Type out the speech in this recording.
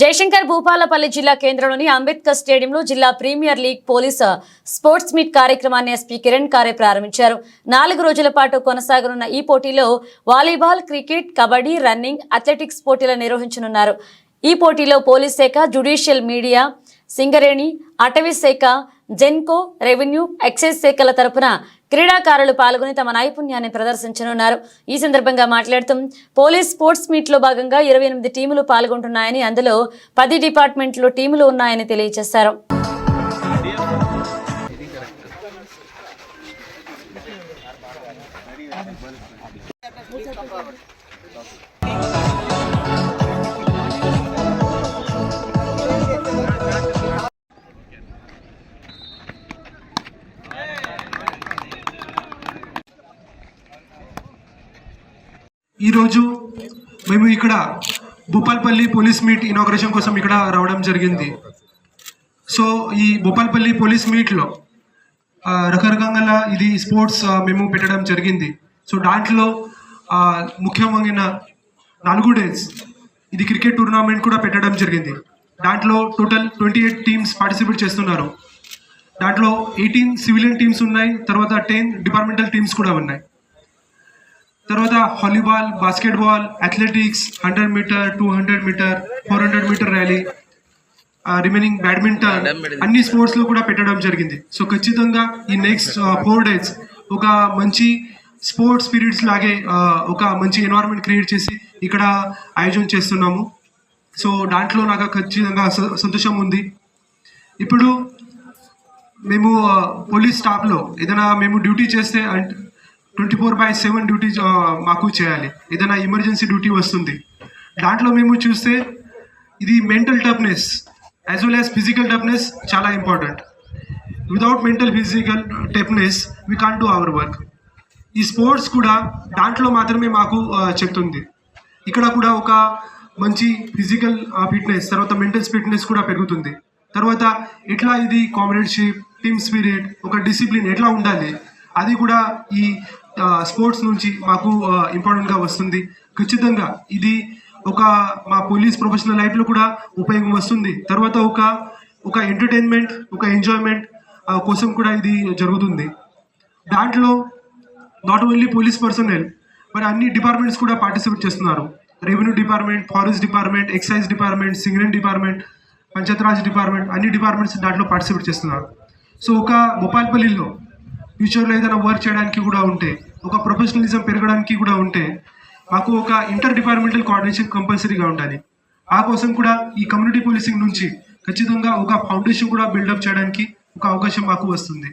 జయశంకర్ భూపాలపల్లి జిల్లా కేంద్రంలోని అంబేద్కర్ స్టేడియంలో జిల్లా premier league police sports meet కార్యక్రమాన్ని ఎస్పీ కిరణ్ కారే ప్రారంభించారు. నాలుగు రోజుల పాటు కొనసాగనున్న ఈ పోటీలో volleyball cricket kabaddi running athletics పోటీలు నిర్వహించనున్నారు. ఈ పోటీలో పోలీస్ శాఖ జ్యుడిషియల్ మీడియా సింగరేణి అటవీ శాఖ జెన్కో రెవెన్యూ ఎక్సైజ్ శాఖల తరపున క్రీడాకారులు పాల్గొని తమ నైపుణ్యాన్ని ప్రదర్శించనున్నారు. ఈ సందర్భంగా మాట్లాడుతూ పోలీస్ స్పోర్ట్స్ మీట్లో భాగంగా ఇరవై ఎనిమిది టీములు పాల్గొంటున్నాయని అందులో పది డిపార్ట్మెంట్లో టీములు ఉన్నాయని తెలియజేశారు. ఈరోజు మేము ఇక్కడ భూపాల్పల్లి పోలీస్ మీట్ ఇనాగ్రేషన్ కోసం ఇక్కడ రావడం జరిగింది. సో ఈ భూపాల్పల్లి పోలీస్ మీట్లో రకరకాల ఇది స్పోర్ట్స్ మేము పెట్టడం జరిగింది. సో దాంట్లో ముఖ్యమైన నాలుగు డేస్ ఇది క్రికెట్ టోర్నమెంట్ కూడా పెట్టడం జరిగింది. దాంట్లో total twenty eight teams participate చేస్తున్నారు. దాంట్లో ఎయిటీన్ సివిలియన్ టీమ్స్ ఉన్నాయి తర్వాత టెన్ డిపార్ట్మెంటల్ టీమ్స్ కూడా ఉన్నాయి. తర్వాత volleyball basketball athletics hundred metre two hundred metre four hundred metre rally remaining badminton అన్ని స్పోర్ట్స్లో కూడా పెట్టడం జరిగింది. సో ఖచ్చితంగా ఈ నెక్స్ట్ ఫోర్ డేస్ ఒక మంచి స్పోర్ట్స్ పీరియడ్స్ లాగే ఒక మంచి ఎన్వైరన్మెంట్ క్రియేట్ చేసి ఇక్కడ ఆయోజన చేస్తున్నాము. సో దాంట్లో నాకు ఖచ్చితంగా సంతోషం ఉంది. ఇప్పుడు మేము పోలీస్ స్టాఫ్లో ఏదైనా మేము డ్యూటీ చేస్తే అంటే twenty four by seven duty మాకు చేయాలి. ఏదైనా ఎమర్జెన్సీ డ్యూటీ వస్తుంది. దాంట్లో మేము చూస్తే ఇది mental toughness as well as physical toughness చాలా important without mental physical toughness we can do our work ఈ స్పోర్ట్స్ కూడా దాంట్లో మాత్రమే మాకు చెప్తుంది. ఇక్కడ కూడా ఒక మంచి ఫిజికల్ ఫిట్నెస్ తర్వాత మెంటల్ ఫిట్నెస్ కూడా పెరుగుతుంది. తర్వాత ఎట్లా ఇది కామ్రేడ్షిప్ టీమ్ స్పిరిట్ ఒక డిసిప్లిన్ ఎట్లా ఉండాలి అది కూడా ఈ స్పోర్ట్స్ నుంచి మాకు ఇంపార్టెంట్గా వస్తుంది. ఖచ్చితంగా ఇది ఒక మా పోలీస్ ప్రొఫెషనల్ లైఫ్లో కూడా ఉపయోగం వస్తుంది. తర్వాత ఒక ఒక ఎంటర్టైన్మెంట్ ఒక ఎంజాయ్మెంట్ కోసం కూడా ఇది జరుగుతుంది. దాంట్లో నాట్ ఓన్లీ పోలీస్ పర్సనల్ మరి అన్ని డిపార్ట్మెంట్స్ కూడా పార్టిసిపేట్ చేస్తున్నారు. Revenue department forest department excise department Singareni department Panchayati Raj department అన్ని డిపార్ట్మెంట్స్ దాంట్లో పార్టిసిపేట్ చేస్తున్నారు. సో ఒక భోపాల్పల్లిలో ఫ్యూచర్లో ఏదైనా వర్క్ చేయడానికి కూడా ఉంటే ఒక ప్రొఫెషనలిజం పెరగడానికి కూడా ఉంటే మాకు ఒక ఇంటర్ డిపార్ట్మెంటల్ కోఆర్డినేషన్ కంపల్సరీగా ఉండాలి. ఆ కోసం కూడా ఈ కమ్యూనిటీ పోలీసింగ్ నుంచి ఖచ్చితంగా ఒక ఫౌండేషన్ కూడా బిల్డప్ చేయడానికి ఒక అవకాశం మాకు వస్తుంది.